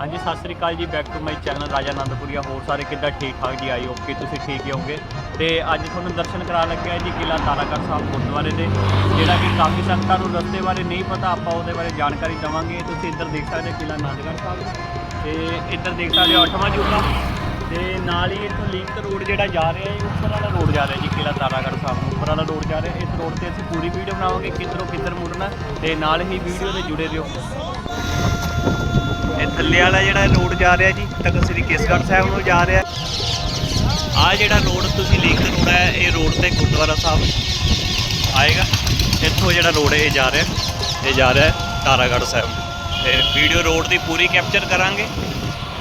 ਹਾਂਜੀ, ਸਤਿ ਸ੍ਰੀ ਅਕਾਲ ਜੀ back to my channel ਰਾਜਾ ਆਨੰਦਪੁਰੀਆ ਹੋਰ ਸਾਰੇ ਕਿੱਦਾਂ ਠੀਕ ਠਾਕ ਜੀ? ਆਈ ਹੋਪ ਕਿ ਤੁਸੀਂ ਠੀਕ ਹੀ ਹੋਵੋਗੇ। ਤੇ ਅੱਜ ਤੁਹਾਨੂੰ ਦਰਸ਼ਨ ਕਰਾ ਲੱਗਿਆ ਜੀ ਕਿਲਾ ਤਾਰਾਗੜ੍ਹ ਸਾਹਿਬ ਗੁਰਦੁਆਰੇ ਦੇ, ਜਿਹੜਾ ਕਿ ਕਾਫੀ ਸੰਗਤਾਂ ਨੂੰ ਰਸਤੇ ਬਾਰੇ ਨਹੀਂ ਪਤਾ, ਆਪਾਂ ਉਹਦੇ ਬਾਰੇ ਜਾਣਕਾਰੀ ਦਵਾਂਗੇ। ਤੁਸੀਂ ਇੱਧਰ ਦੇਖ ਸਕਦੇ ਹੋ ਕਿਲਾ ਆਨੰਦਗੜ੍ਹ ਸਾਹਿਬ। ਤੇ ਇੱਧਰ ਦੇਖ ਸਕਦੇ ਹੋ ਅੱਠਵਾਂ ਜੂਲਾ ਤੇ ਨਾਲ ਹੀ ਇੱਥੋਂ ਲਿੰਕ ਰੋਡ ਜਿਹੜਾ ਜਾ ਰਿਹਾ ਹੈ, ਉੱਪਰ ਵਾਲਾ ਰੋਡ ਜਾ ਰਿਹਾ ਜੀ ਕਿਲਾ ਤਾਰਾਗੜ੍ਹ ਸਾਹਿਬ ਨੂੰ। ਉੱਪਰ ਵਾਲਾ ਰੋਡ ਜਾ ਰਿਹਾ। ਇਸ ਰੋਡ ਤੇ ਅਸੀਂ ਪੂਰੀ ਵੀਡੀਓ ਬਣਾਵਾਂਗੇ, ਕਿੱਧਰੋਂ ਕਿੱਧਰ ਮੁੜਨਾ। ਤੇ ਨਾਲ ਹੀ ਵੀਡੀਓ 'ਤੇ ਜੁੜੇ ਰਹੋ। ਇਹ ਥੱਲੇ ਵਾਲਾ ਜਿਹੜਾ ਰੋਡ ਜਾ ਰਿਹਾ ਜੀ, ਤਖਤ ਸ੍ਰੀ ਕੇਸਗੜ੍ਹ ਸਾਹਿਬ ਨੂੰ ਜਾ ਰਿਹਾ। ਆ ਜਿਹੜਾ ਰੋਡ ਤੁਸੀਂ ਲਿੰਕ ਰੋਡ ਹੈ, ਇਹ ਰੋਡ ਤੇ ਗੁਰਦੁਆਰਾ ਸਾਹਿਬ ਆਏਗਾ। ਇੱਥੋਂ ਜਿਹੜਾ ਰੋਡ ਹੈ ਇਹ ਜਾ ਰਿਹਾ, ਇਹ ਜਾ ਰਿਹਾ ਤਾਰਾਗੜ੍ਹ ਸਾਹਿਬ। ਤੇ ਵੀਡੀਓ ਰੋਡ ਦੀ ਪੂਰੀ ਕੈਪਚਰ ਕਰਾਂਗੇ।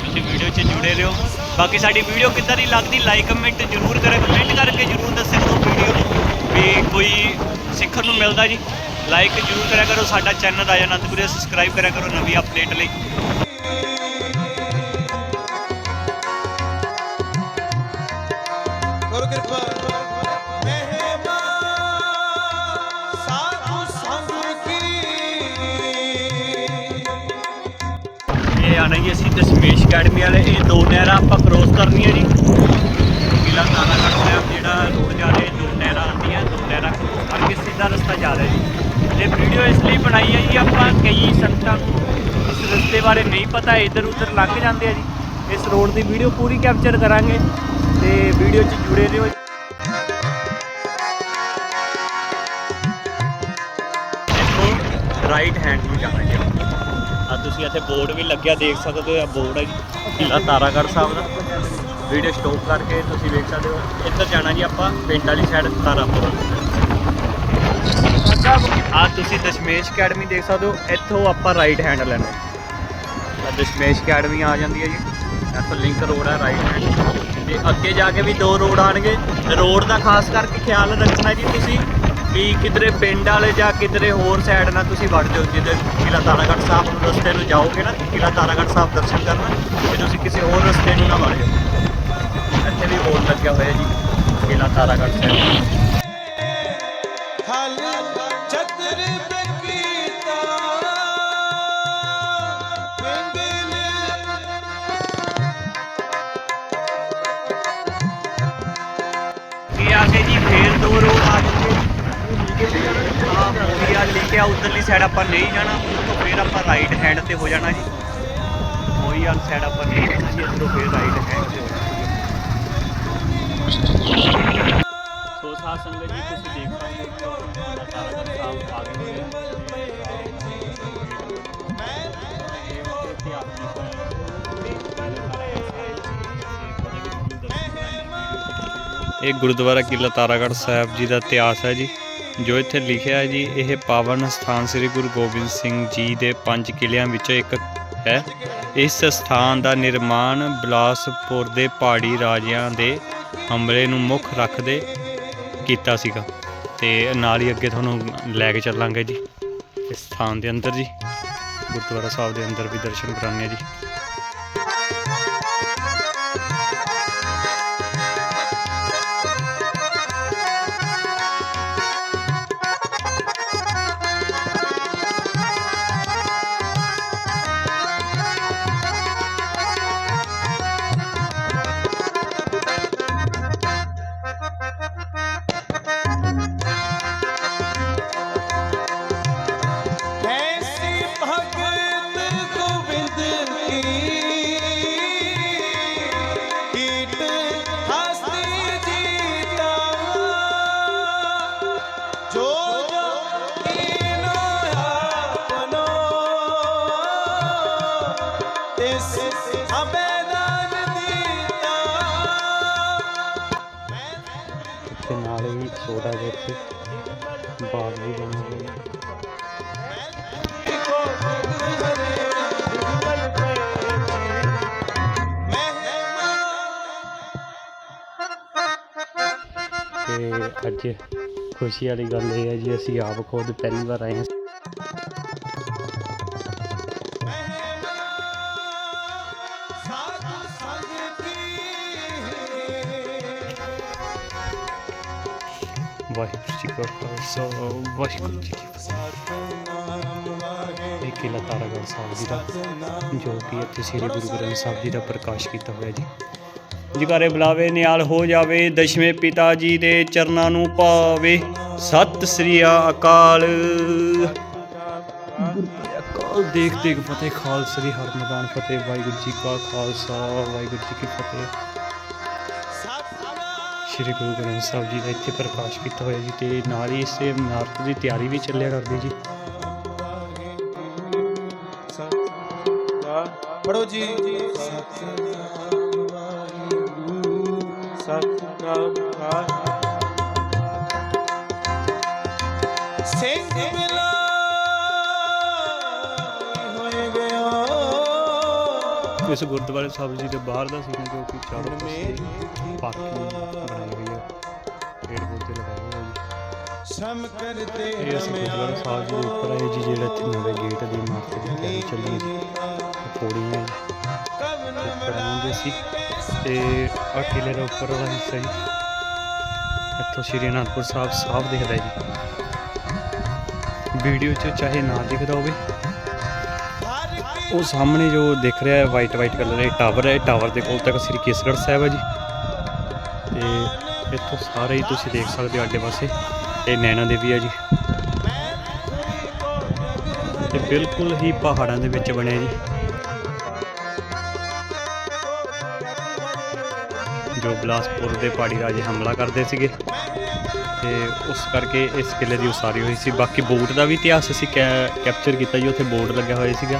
ਤੁਸੀਂ ਵੀਡੀਓ 'ਚ ਜੁੜੇ ਰਹੋ। ਬਾਕੀ ਸਾਡੀ ਵੀਡੀਓ ਕਿੱਦਾਂ ਦੀ ਲੱਗਦੀ ਲਾਈਕ ਕਮੈਂਟ ਜ਼ਰੂਰ ਕਰਿਓ। ਕਮੈਂਟ ਕਰਕੇ ਜ਼ਰੂਰ ਦੱਸਿਓ ਕਰੋ ਵੀਡੀਓ ਨੂੰ ਵੀ ਕੋਈ ਸਿੱਖਣ ਨੂੰ ਮਿਲਦਾ ਜੀ। ਲਾਈਕ ਜ਼ਰੂਰ ਕਰਿਆ ਕਰੋ, ਸਾਡਾ ਚੈਨਲ ਰਾਜਾ ਅਨੰਦਪੁਰੀ ਸਬਸਕ੍ਰਾਈਬ ਕਰਿਆ ਕਰੋ ਨਵੀਂ ਅਪਡੇਟ ਲਈ। ਆਣਾ ਜੀ ਅਸੀਂ ਦਸ਼ਮੇਸ਼ ਅਕੈਡਮੀ ਵਾਲੇ, ਇਹ ਦੋ ਨਹਿਰਾਂ ਆਪਾਂ ਕ੍ਰੋਸ ਕਰਨੀਆਂ ਜੀ। ਕਿਲਾ ਤਾਰਾਗੜ੍ਹ ਸਾਹਿਬ, ਜਿਹੜਾ ਰੋਡ ਜਾ ਰਿਹਾ ਦੋ ਨਹਿਰਾਂ ਆਉਂਦੀਆਂ, ਦੋ ਨਹਿਰਾਂ ਕਰਕੇ ਸਿੱਧਾ ਰਸਤਾ ਜਾ ਰਿਹਾ ਜੀ। ਇਹ ਵੀਡੀਓ ਇਸ ਲਈ ਬਣਾਈ ਹੈ ਜੀ, ਆਪਾਂ ਕਈ ਸੰਗਤਾਂ ਨੂੰ ਇਸ ਰਸਤੇ ਬਾਰੇ ਨਹੀਂ ਪਤਾ ਇੱਧਰ ਉੱਧਰ ਲੰਘ ਜਾਂਦੇ ਆ ਜੀ। ਇਸ ਰੋਡ ਦੀ ਵੀਡੀਓ ਪੂਰੀ ਕੈਪਚਰ ਕਰਾਂਗੇ। ਤੇ ਵੀਡੀਓ 'ਚ ਜੁੜੇ ਰਹੋ। ਦੇਖੋ ਰਾਈਟ ਹੈਂਡ ਨੂੰ ਜਾਣਾ ਜੀ। ਆ ਤੁਸੀਂ ਇੱਥੇ ਬੋਰਡ ਵੀ ਲੱਗਿਆ, ਦੇਖ ਸਕਦੇ ਹੋ, ਆ ਬੋਰਡ ਹੈ ਜੀ। ਕਿਲਾ ਤਾਰਾਗੜ੍ਹ ਸਾਹਿਬ ਦਾ। ਵੀਡੀਓ ਸਟਾਪ ਕਰਕੇ ਤੁਸੀਂ ਵੇਖ ਸਕਦੇ ਹੋ। ਇੱਧਰ ਜਾਣਾ ਜੀ ਆਪਾਂ, ਪਿੰਡ ਵਾਲੀ ਸਾਈਡ ਤਾਰਾਪੁਰ। ਆ ਤੁਸੀਂ ਦਸ਼ਮੇਸ਼ ਅਕੈਡਮੀ ਦੇਖ ਸਕਦੇ ਹੋ, ਇੱਥੋਂ ਆਪਾਂ ਰਾਈਟ ਹੈਂਡ ਲੈਣਾ ਆ ਦਸ਼ਮੇਸ਼ ਅਕੈਡਮੀ ਆ ਜਾਂਦੀ ਹੈ ਜੀ। ਇੱਥੋਂ ਲਿੰਕ ਰੋਡ ਹੈ ਰਾਈਟ ਹੈਂਡ ਤੇ ਅੱਗੇ ਜਾ ਕੇ ਵੀ ਦੋ ਰੋਡ ਆਣਗੇ। ਰੋਡ ਦਾ ਖਾਸ ਕਰਕੇ ਖਿਆਲ ਰੱਖਣਾ ਜੀ ਤੁਸੀਂ ਵੀ ਕਿਧਰੇ ਪਿੰਡ ਵਾਲੇ ਜਾਂ ਕਿਧਰੇ ਹੋਰ ਸਾਈਡ ਨਾਲ ਤੁਸੀਂ ਵੜ ਜਾਓ ਜਿੱਦੇ ਕਿਲਾ ਤਾਰਾਗੜ੍ਹ ਸਾਹਿਬ ਨੂੰ ਰਸਤੇ ਨੂੰ ਜਾਓਗੇ ਨਾ ਕਿਲਾ ਤਾਰਾਗੜ੍ਹ ਸਾਹਿਬ ਦਰਸ਼ਨ ਕਰਨਾ, ਤੇ ਤੁਸੀਂ ਕਿਸੇ ਹੋਰ ਰਸਤੇ ਨੂੰ ਨਾ ਵੜ ਜਾਓ ਇੱਥੇ ਵੀ ਬੋਰਡ ਲੱਗਿਆ ਹੋਇਆ ਜੀ ਕਿਲਾ ਤਾਰਾਗੜ੍ਹ ਸਾਹਿਬ। ਹਲ ਚਤਰ ਕੇ ਜੀ ਫੇਰ ਦੋ ਆ ਜਾਂਦੇ। ਆ ਮੂਵੀ ਆ ਉਧਰਲੀ ਸਾਈਡ ਆਪਾਂ ਨਹੀਂ ਜਾਣਾ। ਉੱਥੋਂ ਫੇਰ ਆਪਾਂ ਰਾਈਟ ਹੈਂਡ ਤੇ ਹੋ ਜਾਣਾ ਜੀ। ਮੂਵੀ ਵਾਲੀ ਸਾਈਡ ਆਪਾਂ ਨਹੀਂ ਜਾਣਾ ਜੀ ਇੱਥੋਂ ਫੇਰ ਰਾਈਟ ਹੈਂਡ ਤੇ ਸੋ ਸਾਧ ਸੰਗਤ ਜੀ ਤੁਸੀਂ ਦੇਖ ਸਕਦੇ ਹੋ ਤਾਰਾਗੜ੍ਹ ਸਾਹਿਬ ਆ ਗਏ ਹੋਏ ਆ। ਇਹ ਗੁਰਦੁਆਰਾ ਕਿਲਾ ਤਾਰਾਗੜ੍ਹ ਸਾਹਿਬ ਜੀ ਦਾ ਇਤਿਹਾਸ ਹੈ ਜੀ, ਜੋ ਇੱਥੇ ਲਿਖਿਆ ਹੈ ਜੀ, ਇਹ ਪਾਵਨ ਸਥਾਨ ਸ੍ਰੀ ਗੁਰੂ ਗੋਬਿੰਦ ਸਿੰਘ ਜੀ ਦੇ ਪੰਜ ਕਿਲਿਆਂ ਵਿੱਚੋਂ ਇੱਕ ਹੈ। ਇਸ ਸਥਾਨ ਦਾ ਨਿਰਮਾਣ ਬਿਲਾਸਪੁਰ ਦੇ ਪਹਾੜੀ ਰਾਜਿਆਂ ਦੇ ਹਮਲੇ ਨੂੰ ਮੁੱਖ ਰੱਖਦੇ ਕੀਤਾ ਸੀਗਾ। ਤੇ ਨਾਲ ਹੀ ਅੱਗੇ ਤੁਹਾਨੂੰ ਲੈ ਕੇ ਚੱਲਾਂਗੇ ਜੀ। ਇਸ ਸਥਾਨ ਦੇ ਅੰਦਰ ਜੀ, ਗੁਰਦੁਆਰਾ ਸਾਹਿਬ ਦੇ ਅੰਦਰ ਵੀ ਦਰਸ਼ਨ ਕਰਾਉਂਦੇ ਜੀ। ਨਾਲ ਹੀ ਛੋਟਾ ਜਿਹਾ ਇੱਥੇ ਬਾਗ ਵੀ ਬਣਿਆ ਤੇ ਅੱਜ ਖੁਸ਼ੀ ਵਾਲੀ ਗੱਲ ਇਹ ਹੈ ਜੀ, ਅਸੀਂ ਆਪ ਖੁਦ ਪਹਿਲੀ ਵਾਰ ਆਏ ਹਾਂ। ਵਾਹਿਗੁਰੂ ਜੀ ਕਾ ਖਾਲਸਾ ਵਾਹਿਗੁਰੂ ਜੀ ਕੀ ਫਤਿਹ ਇਹ ਕਿਲਾ ਤਾਰਾਗੜ੍ਹ ਸਾਹਿਬ ਜੀ ਦਾ ਜੋ ਕਿ ਇੱਥੇ ਸ੍ਰੀ ਗੁਰੂ ਗ੍ਰੰਥ ਸਾਹਿਬ ਜੀ ਦਾ ਪ੍ਰਕਾਸ਼ ਕੀਤਾ ਹੋਇਆ ਜੀ ਜਿਕਾਰੇ ਬੁਲਾਵੇ ਨਿਹਾਲ ਹੋ ਜਾਵੇ ਦਸ਼ਵੇਂ ਪਿਤਾ ਜੀ ਦੇ ਚਰਨਾਂ ਨੂੰ ਪਾਵੇ ਸਤਿ ਸ੍ਰੀ ਅਕਾਲ ਅਕਾਲ ਦੇਖ ਦੇਖ ਫਤਿਹ ਖਾਲਸਰੀ ਹਰਮਦਾਨ ਫਤਿਹ ਵਾਹਿਗੁਰੂ ਜੀ ਕਾ ਖਾਲਸਾ ਵਾਹਿਗੁਰੂ ਜੀ ਕੀ ਫਤਿਹ ਸ਼੍ਰੀ ਗੁਰੂ ਗ੍ਰੰਥ ਸਾਹਿਬ ਜੀ ਦਾ ਇੱਥੇ ਪ੍ਰਕਾਸ਼ ਕੀਤਾ ਹੋਇਆ ਜੀ ਤੇ ਨਾਲ ਹੀ ਇਸੇ ਇਮਾਰਤ ਦੀ ਤਿਆਰੀ ਵੀ ਚੱਲਿਆ ਕਰਦੀ ਜੀ। ਪੜੋ ਜੀ। ਸਿੰਘ ਮਿਲਾ ਹੋਏ ਇਸ ਗੁਰਦੁਆਰੇ ਸਾਹਿਬ ਜੀ ਦੇ ਬਾਹਰ ਦਾ ਸੀਨ ਜੋ ਕਿ ਚਾਰੋਂ ਪਾਸੇ ਪਾਰਕਿੰਗ ਬਣਾਈ ਹੋਈ ਹੈ। ਪੇੜ ਪੌਦੇ ਲਗਾਏ ਹੋਏ ਜੀ। ਸ਼ਮ ਕਰਤੇ ਇਹ ਅਸੀਂ ਗੁਰਦੁਆਰਾ ਸਾਹਿਬ ਜੀ ਦੇ ਉੱਪਰ ਆਏ ਜੀ ਜਿਹੜਾ ਇੱਥੇ ਨਵੇਂ ਗੇਟ ਦੀ ਇਮਾਰਤ ਦੀ ਤਿਆਰੀ ਚੱਲੀ ਹੈ। ਉੱਪਰ ਆਉਂਦੇ ਸੀ। ਤੇ ਆਹ ਕਿਲੇ ਦਾ ਉੱਪਰ ਵਾਲਾ ਹਿੱਸਾ ਜੀ ਇੱਥੋਂ ਸ਼੍ਰੀ ਅਨੰਦਪੁਰ ਸਾਹਿਬ ਸਾਫ਼ ਦਿਖਦਾ ਹੈ ਜੀ। ਵੀਡੀਓ 'ਚ ਚਾਹੇ ਨਾ ਦਿਖਦਾ ਹੋਵੇ ਉਹ ਸਾਹਮਣੇ ਜੋ ਦਿਖ ਰਿਹਾ ਹੈ ਵਾਈਟ ਵਾਈਟ ਕਲਰ ਇਹ ਟਾਵਰ ਹੈ। ਟਾਵਰ ਦੇ ਕੋਲ ਤੱਕ ਸ੍ਰੀ ਕੇਸਗੜ੍ਹ ਸਾਹਿਬ ਹੈ ਜੀ। ਤੇ ਇੱਥੋਂ ਸਾਰੇ ਹੀ ਤੁਸੀਂ ਦੇਖ ਸਕਦੇ ਹੋ ਅੱਡੇ ਪਾਸੇ। ਇਹ ਨੈਣਾ ਦੇਵੀ ਹੈ ਜੀ। ਤੇ ਬਿਲਕੁਲ ਹੀ ਪਹਾੜਾਂ ਦੇ ਵਿੱਚ ਬਣਿਆ ਜੀ। ਜੋ ਬਲਾਸਪੁਰ ਦੇ ਪਹਾੜੀ ਰਾਜੇ ਹਮਲਾ ਕਰਦੇ ਸੀਗੇ। ਤੇ ਉਸ ਕਰਕੇ ਇਸ ਕਿਲੇ ਦੀ ਉਸਾਰੀ ਹੋਈ ਸੀ। ਬਾਕੀ ਬੋਟ ਦਾ ਵੀ ਇਤਿਹਾਸ ਅਸੀਂ ਕੈ- ਕੈਪਚਰ ਕੀਤਾ ਜੀ। ਉੱਥੇ ਬੋਟ ਲੱਗਿਆ ਹੋਇਆ ਸੀਗਾ।